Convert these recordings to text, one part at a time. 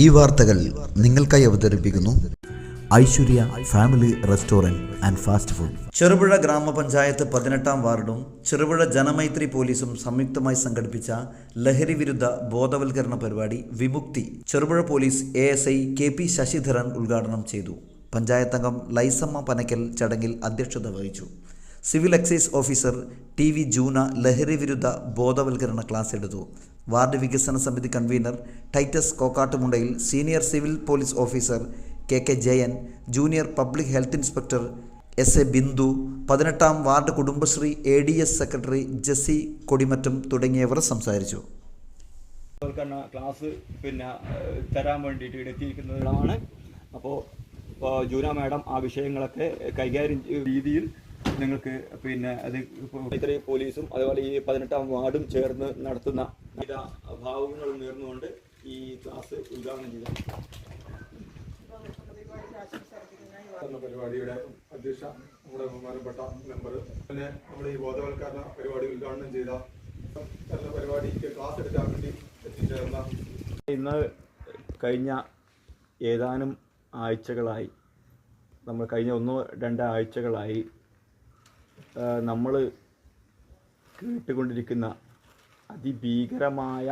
ഈ വാർത്തകൾ നിങ്ങൾക്കായി അവതരിപ്പിക്കുന്നു Aishwarya family restaurant and fast food. Cherupuzha ഗ്രാമപഞ്ചായത്ത് പതിനെട്ടാം വാർഡും ചെറുപുഴ ജനമൈത്രി പോലീസും സംയുക്തമായി സംഘടിപ്പിച്ച ലഹരി വിരുദ്ധ ബോധവൽക്കരണ പരിപാടി Vimukthi Cherupuzha police A S I K P Sasidharan ഉദ്ഘാടനം ചെയ്തു. പഞ്ചായത്തംഗം ലൈസമ്മ പനക്കൽ ചടങ്ങിൽ അധ്യക്ഷത വഹിച്ചു. Civil excise officer T V Joona ലഹരി വിരുദ്ധ ബോധവൽക്കരണ ക്ലാസ് എടുത്തു. വാർഡ് വികസന സമിതി convenor Titus Kokkattumundayil senior civil police officer K K Jayan junior public health inspector S A Bindu പതിനെട്ടാം ward Kudumbashree A D S secretary Jessy Kodimattam തുടങ്ങിയവർ സംസാരിച്ചു. Class പിന്നെ തരാൻ വേണ്ടിയിട്ട് എത്തിയിരിക്കുന്നതാണ് അപ്പോൾ ജൂന മാഡം ആ വിഷയങ്ങളൊക്കെ കൈകാര്യം രീതിയിൽ നിങ്ങൾക്ക് പിന്നെ അത് ഇത്രയും പോലീസും അതുപോലെ ഈ പതിനെട്ടാം വാർഡും ചേർന്ന് നടത്തുന്ന വിവിധ ഭാവങ്ങൾ നേർന്നുകൊണ്ട് ഈ ക്ലാസ് ഉദ്ഘാടനം ചെയ്തു. പരിപാടിയുടെ അധ്യക്ഷ നമ്മുടെ ബഹുമാനപ്പെട്ട മെമ്പർ പിന്നെ നമ്മൾ ഈ ബോധവൽക്കരണ പരിപാടി ഉദ്ഘാടനം ചെയ്ത നല്ല പരിപാടിക്ക് ക്ലാസ് എടുക്കാൻ വേണ്ടി എത്തിച്ചേർന്ന ഇന്ന് കഴിഞ്ഞ ഏതാനും ആഴ്ചകളായി നമ്മൾ കഴിഞ്ഞ ഒന്നോ രണ്ടോ ആഴ്ചകളായി നമ്മൾ കേട്ടുകൊണ്ടിരിക്കുന്ന അതിഭീകരമായ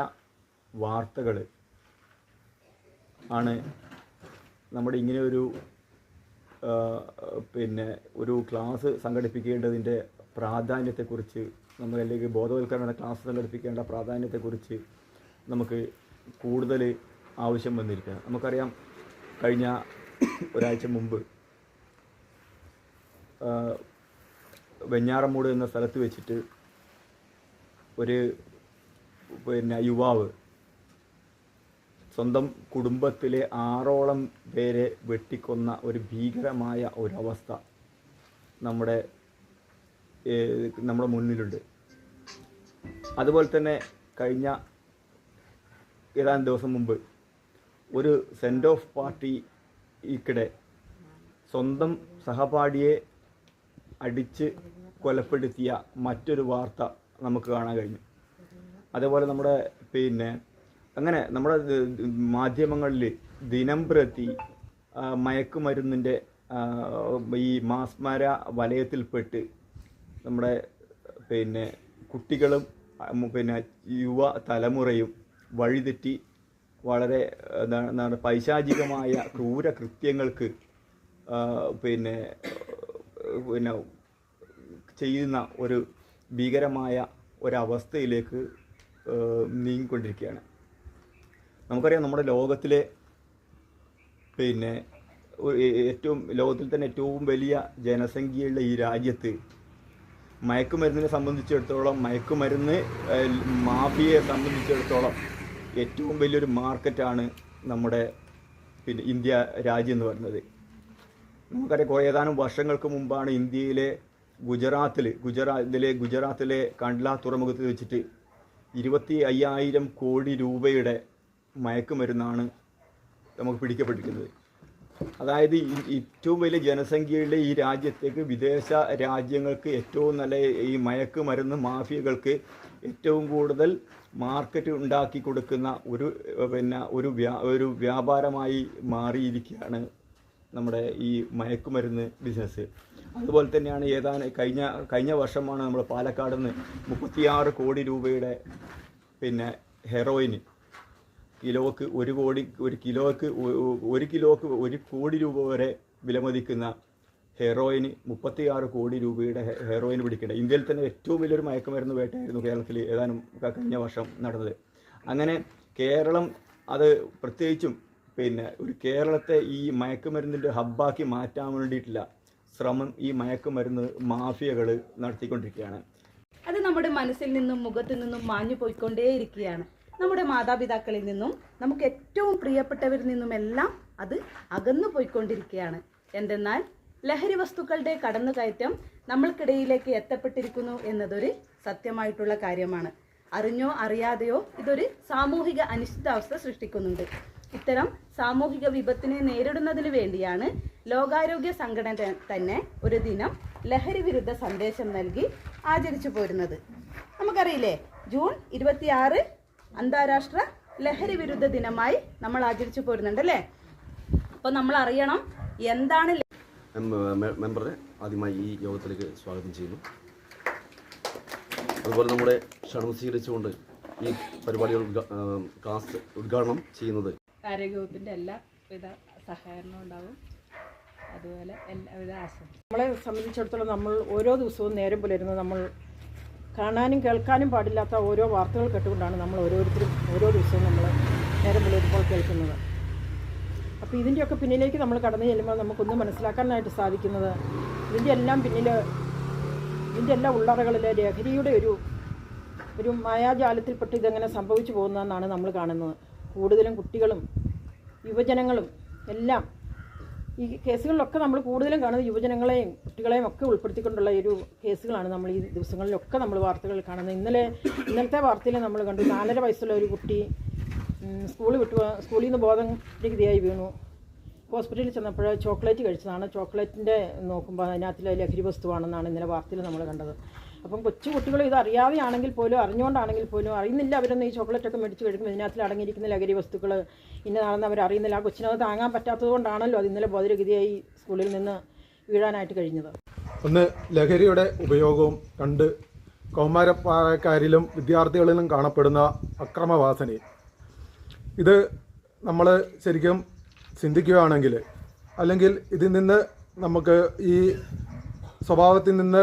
വാർത്തകൾ ആണ് നമ്മുടെ ഇങ്ങനെ ഒരു പിന്നെ ഒരു ക്ലാസ് സംഘടിപ്പിക്കേണ്ടതിന്റെ പ്രാധാന്യത്തെക്കുറിച്ച് നമ്മൾ അല്ലെങ്കിൽ ബോധവൽക്കരണ ക്ലാസ് സംഘടിപ്പിക്കേണ്ട പ്രാധാന്യത്തെക്കുറിച്ച് നമുക്ക് കൂടുതൽ ആവശ്യം വന്നിരിക്കുക നമുക്കറിയാം കഴിഞ്ഞ ഒരാഴ്ച മുമ്പ് വെഞ്ഞാറമൂട് എന്ന സ്ഥലത്ത് വെച്ചിട്ട് ഒരു പിന്നെ യുവാവ് സ്വന്തം കുടുംബത്തിലെ ആറോളം പേരെ വെട്ടിക്കൊന്ന ഒരു ഭീകരമായ ഒരവസ്ഥ നമ്മുടെ നമ്മുടെ മുന്നിലുണ്ട്. അതുപോലെ തന്നെ കഴിഞ്ഞ ഏതാനും ദിവസം മുമ്പ് ഒരു സെൻഡ് ഓഫ് പാർട്ടി പാർട്ടിക്കിടെ സ്വന്തം സഹപാഠിയെ അടിച്ച് കൊലപ്പെടുത്തിയ മറ്റൊരു വാർത്ത നമുക്ക് കാണാൻ കഴിഞ്ഞു. അതേപോലെ നമ്മുടെ പിന്നെ അങ്ങനെ നമ്മുടെ മാധ്യമങ്ങളിൽ ദിനം പ്രതി മയക്കുമരുന്നിന്റെ ഈ മാസ്മര വലയത്തിൽപ്പെട്ട് നമ്മുടെ പിന്നെ കുട്ടികളും പിന്നെ യുവ തലമുറയും വഴിതെറ്റി വളരെ എന്താണ് പൈശാചികമായ ക്രൂര കൃത്യങ്ങൾക്ക് പിന്നെ പിന്നെ ചെയ്യുന്ന ഒരു ഭീകരമായ ഒരവസ്ഥയിലേക്ക് നീങ്ങിക്കൊണ്ടിരിക്കുകയാണ്. നമുക്കറിയാം നമ്മുടെ ലോകത്തിലെ പിന്നെ ഏറ്റവും ലോകത്തിൽ തന്നെ ഏറ്റവും വലിയ ജനസംഖ്യയുള്ള ഈ രാജ്യത്ത് മയക്കുമരുന്നിനെ സംബന്ധിച്ചിടത്തോളം മയക്കുമരുന്ന് മാഫിയയെ സംബന്ധിച്ചിടത്തോളം ഏറ്റവും വലിയൊരു മാർക്കറ്റാണ് നമ്മുടെ പിന്നെ ഇന്ത്യ രാജ്യം എന്ന് പറയുന്നത്. നമുക്കറിയാം കുറേ ഏതാനും വർഷങ്ങൾക്ക് മുമ്പാണ് ഇന്ത്യയിലെ ഗുജറാത്തിൽ ഗുജറാത്തിലെ ഗുജറാത്തിലെ കണ്ട്ല തുറമുഖത്ത് വെച്ചിട്ട് ഇരുപത്തി അയ്യായിരം കോടി രൂപയുടെ മയക്കുമരുന്നാണ് നമുക്ക് പിടിക്കപ്പെട്ടിരിക്കുന്നത്. അതായത് ഏറ്റവും വലിയ ജനസംഖ്യയുള്ള ഈ രാജ്യത്തേക്ക് വിദേശ രാജ്യങ്ങൾക്ക് ഏറ്റവും നല്ല ഈ മയക്കുമരുന്ന് മാഫിയകൾക്ക് ഏറ്റവും കൂടുതൽ മാർക്കറ്റ് ഉണ്ടാക്കി കൊടുക്കുന്ന ഒരു പിന്നെ ഒരു വ്യാ ഒരു വ്യാപാരമായി മാറിയിരിക്കുകയാണ് നമ്മുടെ ഈ മയക്കുമരുന്ന് ബിസിനസ് അതുപോലെ തന്നെയാണ് ഏതാനും കഴിഞ്ഞ കഴിഞ്ഞ വർഷമാണ് നമ്മൾ പാലക്കാട് നിന്ന് മുപ്പത്തിയാറ് കോടി രൂപയുടെ പിന്നെ ഹെറോയിന് കിലോക്ക് ഒരു കോടി ഒരു കിലോക്ക് ഒരു കിലോക്ക് ഒരു കോടി രൂപ വരെ വിലമതിക്കുന്ന ഹെറോയിന് മുപ്പത്തിയാറ് കോടി രൂപയുടെ ഹെറോയിൻ പിടിക്കേണ്ട ഇന്ത്യയിൽ തന്നെ ഏറ്റവും വലിയൊരു മയക്കുമരുന്ന് വേട്ടയായിരുന്നു കേരളത്തിൽ ഏതാനും കഴിഞ്ഞ വർഷം നടന്നത്. അങ്ങനെ കേരളം അത് പ്രത്യേകിച്ചും പിന്നെ ഒരു കേരളത്തെ ഈ മയക്കുമരുന്നിന്റെ ഹബ്ബാക്കി മാറ്റാൻ വേണ്ടിയിട്ടില്ല. ശ്രമം ഈ മയക്കുമരുന്ന് മാഫിയകൾ നടത്തിക്കൊണ്ടിരിക്കുകയാണ്. അത് നമ്മുടെ മനസ്സിൽ നിന്നും മുഖത്തു നിന്നും മാഞ്ഞു പോയിക്കൊണ്ടേയിരിക്കുകയാണ്. നമ്മുടെ മാതാപിതാക്കളിൽ നിന്നും നമുക്ക് ഏറ്റവും പ്രിയപ്പെട്ടവരിൽ നിന്നുമെല്ലാം അത് അകന്നു പോയിക്കൊണ്ടിരിക്കുകയാണ്. എന്തെന്നാൽ ലഹരി വസ്തുക്കളുടെ കടന്നുകയറ്റം നമ്മൾക്കിടയിലേക്ക് എത്തപ്പെട്ടിരിക്കുന്നു എന്നതൊരു സത്യമായിട്ടുള്ള കാര്യമാണ്. അറിഞ്ഞോ അറിയാതെയോ ഇതൊരു സാമൂഹിക അനിശ്ചിതാവസ്ഥ സൃഷ്ടിക്കുന്നുണ്ട്. ഇത്തരം സാമൂഹിക വിപത്തിനെ നേരിടുന്നതിന് വേണ്ടിയാണ് ലോകാരോഗ്യ സംഘടന തന്നെ ഒരു ദിനം ലഹരി വിരുദ്ധ സന്ദേശം നൽകി ആചരിച്ചു പോരുന്നത്. നമുക്കറിയില്ലേ ജൂൺ ഇരുപത്തിയാറ് അന്താരാഷ്ട്ര ലഹരി വിരുദ്ധ ദിനമായി നമ്മൾ ആചരിച്ചു പോരുന്നുണ്ട് അല്ലേ? അപ്പോൾ നമ്മൾ അറിയണം എന്താണ് മെമ്പറെ ആദ്യമായി ഈ യോഗത്തിലേക്ക് സ്വാഗതം ചെയ്യുന്നു. അതുപോലെ നമ്മുടെ ക്ഷണം സ്വീകരിച്ചുകൊണ്ട് ഈ പരിപാടികൾ കാസ്റ്റ് ഉദ്ഘാടനം ചെയ്യുന്നത് ആരോഗ്യവകുപ്പിന്റെ എല്ലാവിധ സഹകരണവും ഉണ്ടാവും. അതുപോലെ എല്ലാവിധ ആശംസ നമ്മളെ സംബന്ധിച്ചിടത്തോളം നമ്മൾ ഓരോ ദിവസവും നേരം പുലരുന്ന നമ്മൾ കാണാനും കേൾക്കാനും പാടില്ലാത്ത ഓരോ വാർത്തകൾ കേട്ടുകൊണ്ടാണ് നമ്മൾ ഓരോരുത്തരും ഓരോ ദിവസവും നമ്മൾ നേരം പുലരുമ്പോൾ കേൾക്കുന്നത്. അപ്പോൾ ഇതിന്റെയൊക്കെ പിന്നിലേക്ക് നമ്മൾ കടന്നു ചെല്ലുമ്പോൾ നമുക്കൊന്ന് മനസ്സിലാക്കാനായിട്ട് സാധിക്കുന്നത് ഇതിന്റെ എല്ലാം പിന്നിൽ ഇതിന്റെ എല്ലാ ഉള്ളറകളിലെ ലഹരിയുടെ ഒരു ഒരു മായാജാലത്തിൽപ്പെട്ട് ഇതെങ്ങനെ സംഭവിച്ചു പോകുന്നതെന്നാണ് നമ്മൾ കാണുന്നത്. കൂടുതലും കുട്ടികളും യുവജനങ്ങളും എല്ലാം ഈ കേസുകളിലൊക്കെ നമ്മൾ കൂടുതലും കാണുന്നത് യുവജനങ്ങളെയും കുട്ടികളെയും ഒക്കെ ഉൾപ്പെടുത്തിക്കൊണ്ടുള്ള ഒരു കേസുകളാണ് നമ്മൾ ഈ ദിവസങ്ങളിലൊക്കെ നമ്മൾ വാർത്തകൾ കാണുന്നത്. ഇന്നലെ ഇന്നലത്തെ വാർത്തയിൽ നമ്മൾ കണ്ടു നാലര വയസ്സുള്ള ഒരു കുട്ടി സ്കൂളിൽ വിട്ടു സ്കൂളിൽ നിന്ന് ബോധം ബോധരഹിതയായി വീണു. ഹോസ്പിറ്റലിൽ ചെന്നപ്പോൾ ചോക്ലേറ്റ് കഴിച്ചതാണ്. ചോക്ലേറ്റിന്റെ നോക്കുമ്പോൾ അതിനകത്തിലെ ലഹരി വസ്തുവാണെന്നാണ് ഇന്നലെ വാർത്തയിൽ നമ്മൾ കണ്ടത്. അപ്പം കൊച്ചു കുട്ടികൾ ഇത് അറിയാതെയാണെങ്കിൽ പോലും അറിഞ്ഞുകൊണ്ടാണെങ്കിൽ പോലും അറിയുന്നില്ല. അവരൊന്നും ഈ ചോക്ലേറ്റൊക്കെ മേടിച്ച് കഴിക്കുമ്പോൾ ഇതിനകത്തിൽ അടങ്ങിയിരിക്കുന്ന ലഹരി വസ്തുക്കൾ ഇന്നതാണെന്ന് അവർ അറിയുന്നില്ല. ആ കൊച്ചിനത് താങ്ങാൻ പറ്റാത്തത് കൊണ്ടാണല്ലോ അത് ഇന്നലെ ബോധരഗതിയായി സ്കൂളിൽ നിന്ന് വീഴാനായിട്ട് കഴിഞ്ഞത്. ഒന്ന് ലഹരിയുടെ ഉപയോഗവും രണ്ട് കൗമാരക്കാരിലും വിദ്യാർത്ഥികളിലും കാണപ്പെടുന്ന അക്രമവാസനയും ഇത് നമ്മൾ ശരിക്കും ചിന്തിക്കുകയാണെങ്കിൽ അല്ലെങ്കിൽ ഇതിൽ നിന്ന് നമുക്ക് ഈ സ്വഭാവത്തിൽ നിന്ന്